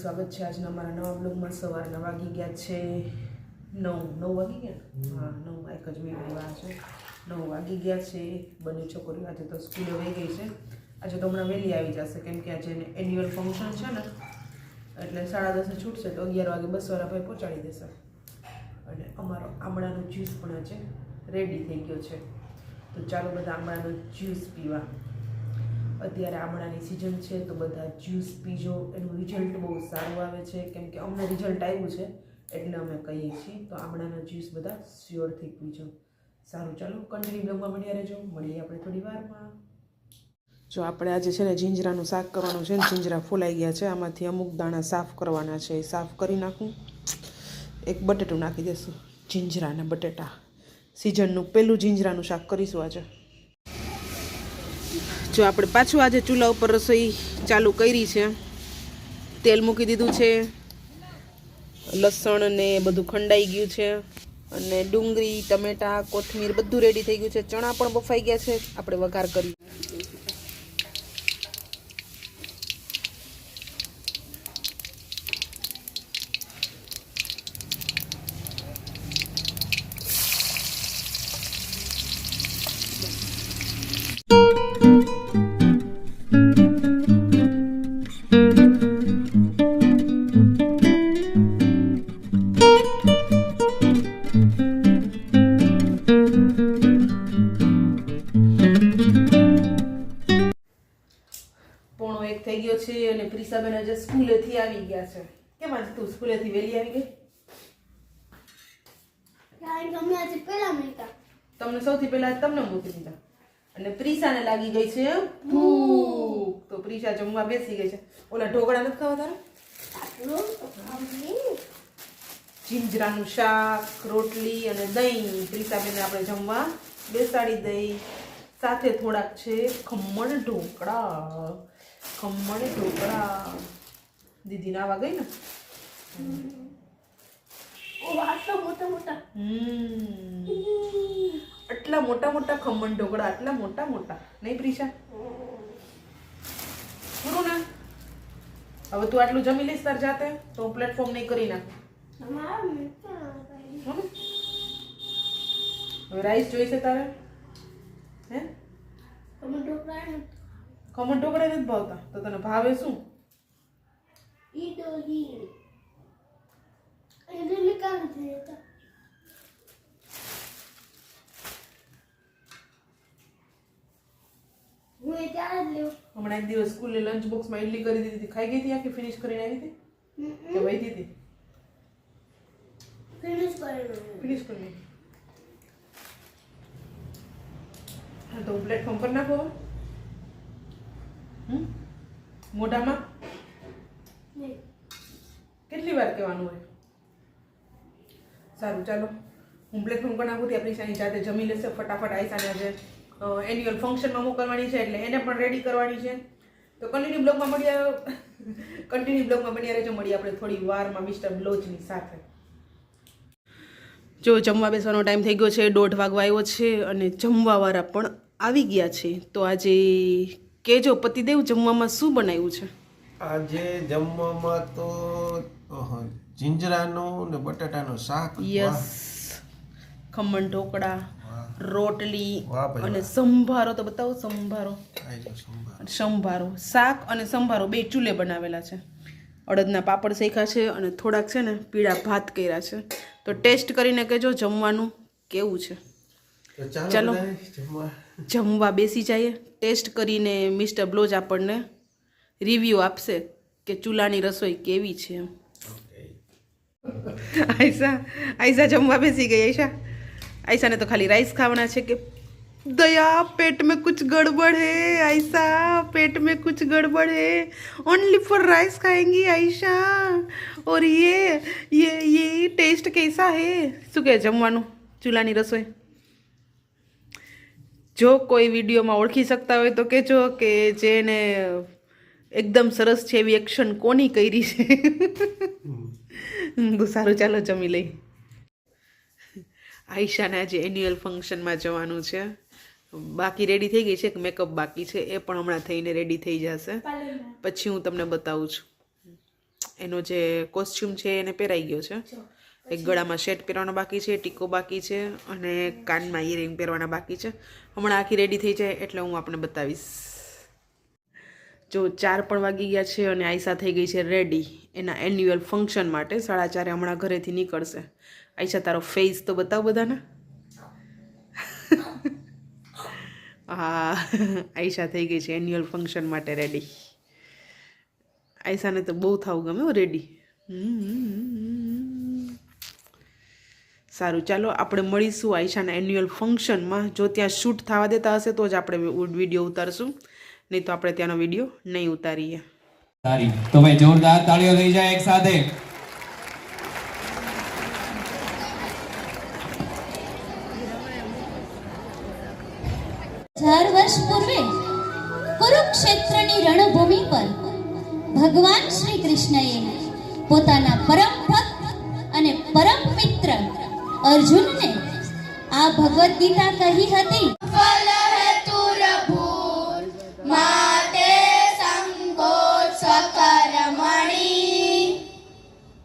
સ્વાગત છે આજના અમારા નવા બ્લોગમાં. સવારના વાગી ગયા છે. નવ. નવ વાગી ગયા? હા નવ. એક જ મેં વાર છે. નવ વાગી ગયા છે. બંને છોકરીઓ આજે તો સ્કૂલે વહી ગઈ છે. આજે તો હમણાં વહેલી આવી જશે કેમ કે આજે એન્યુઅલ ફંક્શન છે ને એટલે સાડા દસે છૂટશે તો અગિયાર વાગે બસો વાળા ભાઈ પહોંચાડી દેશે. અને અમારો આમળાનો જ્યુસ પણ આજે રેડી થઈ ગયો છે. તો ચાલો બધા આમળાનો જ્યુસ પીવા. અત્યારે આમળાની સિઝન છે તો બધા જ્યુસ પીજો એનું રિઝલ્ટ બહુ સારું આવે છે. કેમ કે અમને રિઝલ્ટ આવ્યું છે, એટલે અમે કહીએ છીએ. તો આમળાના જ્યુસ બધા શ્યોરથી પીજો. સારું, ચાલો કન્ટિન્યુ બ્લોગમાં મળ્યા રહેજો. મળીએ આપણે થોડી વારમાં. જો આપણે આજે છે ને જીંજરાનું શાક કરવાનું છે ને, જીંજરા ફૂલાઈ ગયા છે. આમાંથી અમુક દાણા સાફ કરવાના છે, એ સાફ કરી નાખું. એક બટેટું નાખી દઈશું જીંજરા અને બટેટા સિઝનનું પહેલું જીંજરાનું શાક કરીશું આજે. જો આપણે પાછું આજે ચૂલા ઉપર રસોઈ ચાલુ કરી છે, તેલ મૂકી દીધું છે, લસણ ને બધું ખંડાઈ ગયું છે, અને ડુંગળી, ટમેટા, કોથમીર બધું રેડી થઈ ગયું છે. ચણા પણ બફાઈ ગયા છે. આપણે વઘાર કરી. થઈ ગયો છે અને પ્રિસાબેન આજે સ્કૂલેથી આવી ગયા છે. કેમ આજે તું સ્કૂલેથી વહેલી આવી ગઈ? તમને સૌથી પહેલા તમને મૂકી દીધા. અને પ્રિસાને લાગી ગઈ છે ભૂખ. તો પ્રિસા જમવા બેસી ગઈ છે. ઓલા ઢોકળા નથી ખાવા તારે? જીંજરાનું શાક રોટલી અને દહીં પ્રિસાબેનને આપણે જમવા બેસાડી દઈ. સાથે થોડાક છે ખમણ ઢોકળા. ખમણ ઢોકળા. દીદીના આવા ગઈ ને? આટલા મોટા મોટા. હમ. આટલા મોટા મોટા ખમણ ઢોકળા આટલા મોટા મોટા. નહીં પ્રિશા? પૂરું ને? હવે તું આટલું જમી લઈશ તાર જાતે? તો પ્લેટફોર્મ નહીં કરી નાખ. રાઈસ જોઈશે તારે? હે? ખમણ ઢોકળા નથી ભાવતા. તો તને ભાવે શું? ઈ તો ઈ એને લે કામ છે હમણાં એક દિવસ સ્કૂલે લંચ બોક્સમાં ઇડલી કરી દીધી હતી. ખાઈ ગઈ હતી આખી? ફિનિશ કરીને આવી હતી? કે વહી હતી? ફિનિશ કરેલું ફિનિશ તો પ્લેટફોર્મ પર નાખો મોઢામાં? કેટલી વાર કહેવાનું હોય? સારું ચાલો. હું પ્લેટફોર્મ પણ નાખું આપણી સાની જાતે જમી લેશે ફટાફટ આઈસાને આજે એન્યુઅલ ફંક્શનમાં મોકલવાની છે એટલે એને પણ રેડી કરવાની છે. તો કન્ટિન્યુ બ્લોગમાં મળ્યા કન્ટિન્યુ બ્લોગમાં બની રહેજો મળીએ આપણે થોડી વારમાં મિસ્ટર બ્લોચની સાથે. જો જમવા બેસવાનો ટાઈમ થઈ ગયો છે દોઢ વાગવા આવ્યો છે અને જમવાવાળા પણ આવી ગયા છે. તો આજે કેજો પતિદેવ જમવામાં શું બનાવ્યું છે? આજે જમવામાં તો જીંજરાનું ને બટાટાનું શાક. યસ. ખમણ ઢોકળા રોટલી અને સંભારો. તો બતાવો સંભારો. સંભાર. શાક અને સંભારો બે ચૂલે બનાવેલા છે. અડદના પાપડ શેખા છે અને થોડાક છે ને પીળા ભાત કર્યા છે. તો ટેસ્ટ કરીને કહેજો જમવાનું કેવું છે. ચાલો જમવા બેસી જઈએ. ટેસ્ટ કરીને મિસ્ટર બ્લોજ આપણને રિવ્યૂ આપશે કે ચૂલાની રસોઈ કેવી છે એમ. આયસા આયસા જમવા બેસી ગઈ આઈશા આયસાને તો ખાલી રાઈસ ખાવાના છે કે દયા, પેટ મેં કુછ ગડબડ હે આયસા પેટ મેં કુછ ગડબડ હે. ઓનલી ફોર રાઈસ ખાએંગી આયશા. ઓર યે યે યે ટેસ્ટ કેસા હે? શું કહે જમવાનું? ચૂલાની રસોઈ? જો કોઈ વિડીયોમાં ઓળખી શકતા હોય તો કહેજો કે જેને એકદમ સરસ છે એવી એક્શન કોની કરી છે. તો સારું ચાલો જમી લઈ આઈશાને આજે એન્યુઅલ ફંક્શનમાં જવાનું છે. બાકી રેડી થઈ ગઈ છે એક મેકઅપ બાકી છે? એ પણ હમણાં થઈને રેડી થઈ જશે. પછી હું તમને બતાવું છું. એનો જે કોસ્ચ્યુમ છે એને પહેરાઈ ગયો છે. એક ગળામાં શેટ પહેરવાનો બાકી છે, ટીકો બાકી છે અને કાનમાં ઇયરિંગ પહેરવાના બાકી છે. હમણાં આખી રેડી થઈ જાય એટલે હું આપણે બતાવીશ. જો ચાર પણ વાગી ગયા છે અને આયસા થઈ ગઈ છે રેડી એના એન્યુઅલ ફંક્શન માટે સાડા ચારે હમણાં ઘરેથી નીકળશે. આયસા તારો ફેસ તો બતાવ બધાને. હા, આયશા થઈ ગઈ છે એન્યુઅલ ફંક્શન માટે રેડી આયશાને તો બહુ થવું ગમે રેડી સારું ચાલો આપણે મળીશું આયશાના એન્યુઅલ ફંક્શનમાં જો ત્યાં શૂટ થવા દેતા હશે તો જ આપણે વીડિયો ઉતારશું. નહીં તો આપણે ત્યાંનો વીડિયો નહીં ઉતારીએ. સારી. તો ભાઈ જોરદાર તાળીઓ થઈ જાય એક સાથે. ચાર વર્ષ પૂર્વે કુરુક્ષેત્રની રણભૂમિ પર ભગવાન શ્રી કૃષ્ણએ પોતાના પરમ ભક્ત અને પરમ મિત્ર અર્જુનને આ ભગવદ્ ગીતા કહી હતી.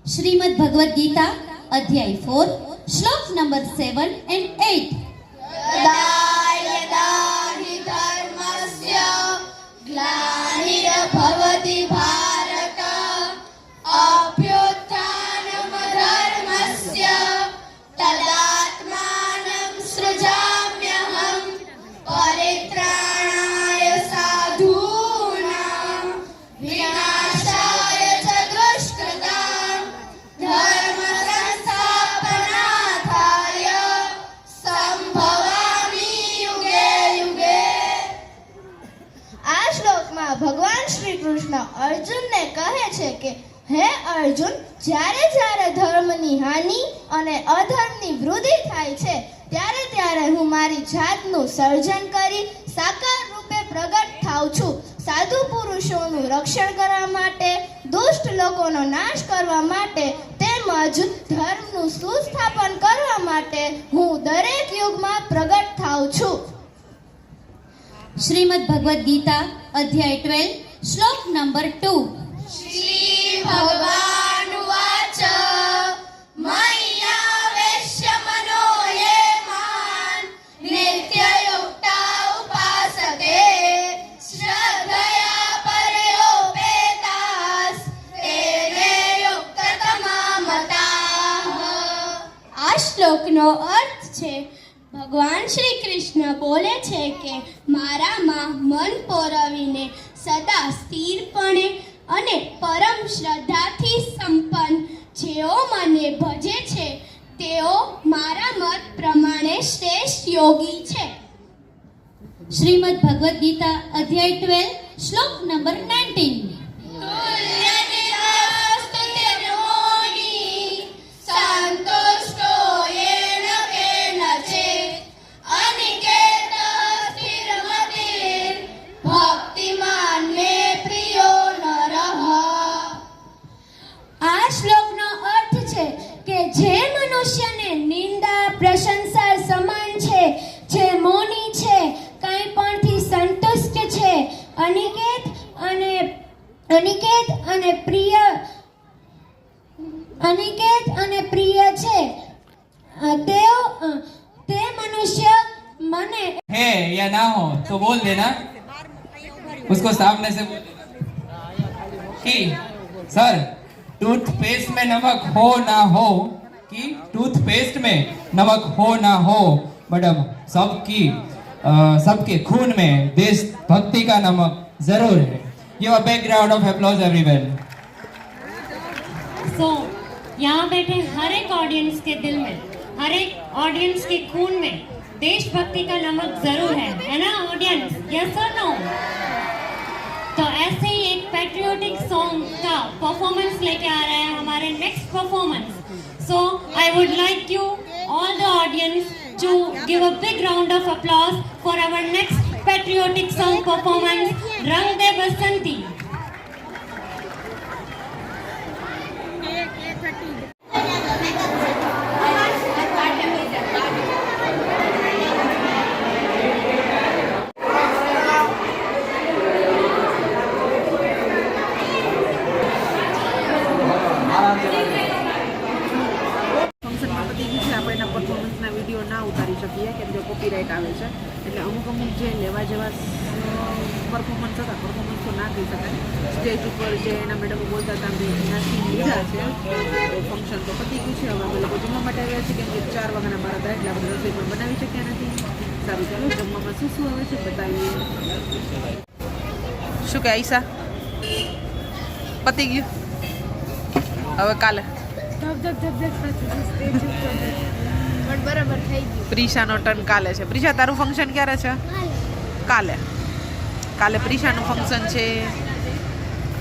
શ્રીમદ ભગવદ્ ગીતા અધ્યાય ફોર શ્લોક નંબર સેવન એન્ડ એટ ધર્મની હાનિ અને અધર્મની વૃદ્ધિ થાય છે. ત્યારે ત્યારે હું મારી જાતનું સર્જન કરી સાકાર રૂપે પ્રગટ થાઉં છું. સાધુ પુરુષોનું રક્ષણ કરવા માટે દુષ્ટ લોકોનો નાશ કરવા માટે તેમજ ધર્મનું સુસ્થાપન કરવા માટે હું દરેક યુગમાં પ્રગટ થાઉં છું. શ્રીમદ ભગવદ્ ગીતા અધ્યાય 12 શ્લોક નંબર ટુ શ્રી ભગવાન. આ શ્લોકનો અર્થ છે, ભગવાન શ્રી કૃષ્ણ બોલે છે કે મારામાં મન પોરવીને સદા સ્થિરપણે અને પરમ શ્રદ્ધાથી સંપન્ન જેઓ મને ભજે છે, તેઓ મારા મત પ્રમાણે શ્રેષ્ઠ યોગી છે. શ્રીમદ ભગવદ્ ગીતા અધ્યાય ટ્વેલ્વ, શ્લોક નંબર નાઇન્ટીન. નિંદા પ્રશંસા સમાન છે જે મૌની છે કંઈ પણથી સંતુષ્ટ છે અનિકેત અને અનિકેત અને પ્રિય અનિકેત અને પ્રિય છે અ, તેઓ અ, તે મનુષ્ય મને है या ना हो तो बोल देना उसको सामने से बोल देना कि सर टूथपेस्ट में नमक हो ना हो कि टूथपेस्ट में नमक हो ना हो, मैडम, सबकी सबके खून में देश भक्ति का नमक ज़रूर है। ये background of applause everyone so यहाँ बैठे हर एक ऑडियंस के दिल में, हर एक ऑडियंस के खून में देशभक्ति का नमक ज़रूर है। है ना ऑडियंस यस और नो तो ऐसे ही एक पैट्रियोटिक सॉन्ग का परफॉर्मेंस लेके आ रहा है हमारे next performance so I would like you all the audience to give a big round of applause for our next patriotic song performance, Rang De Basanti. એટલે અમુક અમુક જે લેવા જેવા પરફોર્મન્સ હતા પરફોર્મન્સ તો ના કહી શકાય. સ્ટેજ ઉપર જે એના મેડમો બોલતા હતા લીધા છે. ફંક્શન તો પતી ગયું છે. હવે અમે લોકો જમવા માટે આવ્યા છીએ, કેમ કે ચાર વાગ્યાના બાર હતા એટલે આપણે રસોઈ પણ બનાવી શક્યા નથી. સારું, ચાલો, જમવામાં શું શું આવે છે બતાવીએ. શું કે આઈસા પતી ગયું? હવે કાલે? પણ બરાબર થઈ ગયું. પ્રિશાનો ટર્ન કાલે છે. પ્રિશા, તારું ફંક્શન ક્યારે છે? કાલે. કાલે પ્રિશાનું ફંક્શન છે.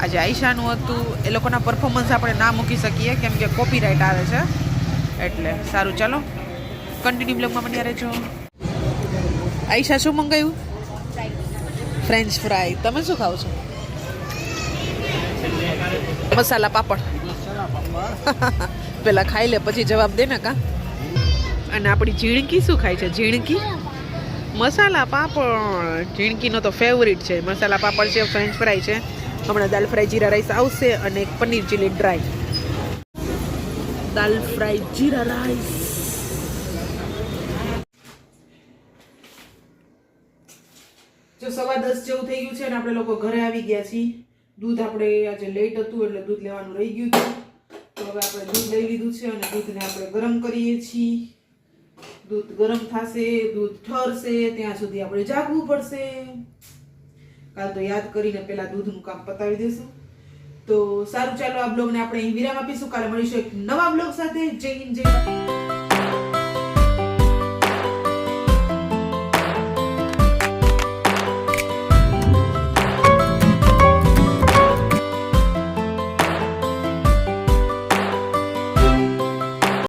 આજે આઈશાનું હતું. એ લોકોના પરફોર્મન્સ આપણે ના મૂકી શકીએ, કેમ કે કોપીરાઇટ આવે છે. એટલે સારું, ચાલો. કન્ટિન્યુ બ્લોગમાં બન્યા રહેજો. આઈશા શું મંગાવ્યું? ફ્રેન્ચ ફ્રાય તમે શું ખાવ છો? મસાલા પાપડ. પેલા ખાઈ લે, પછી જવાબ દે ને કા? અને આપણી ઝીણકી શું ખાય છે? ઝીણકી? મસાલા પાપડ. ઝીણકીનો તો ફેવરિટ છે. મસાલા પાપડ છે ફ્રેન્ચ ફ્રાય છે. હમણાં દાલ ફ્રાય જીરા રાઈસ આવશે અને paneer chilli dry dal fry jeera rice. જો સવા દસ જેવું થઈ ગયું છે અને આપણે લોકો ઘરે આવી ગયા છીએ. દૂધ આપણે આજે લેટ હતું એટલે દૂધ લેવાનું રહી ગયું હતું. તો હવે આપણે દૂધ લઈ લીધું છે અને દૂધને આપણે ગરમ કરીએ છીએ. દૂધ ગરમ થશે, દૂધ ઠરશે, ત્યાં સુધી આપણે જાગવું પડશે. કાલ તો યાદ કરીને પેલા દૂધનું કામ પતાવી દઈશું તો સારું, ચાલો આ બ્લોગને આપણે અહીં વિરામ આપીશું. કાલે મળીશું એક નવા બ્લોગ સાથે. જય હિન્દ, જય.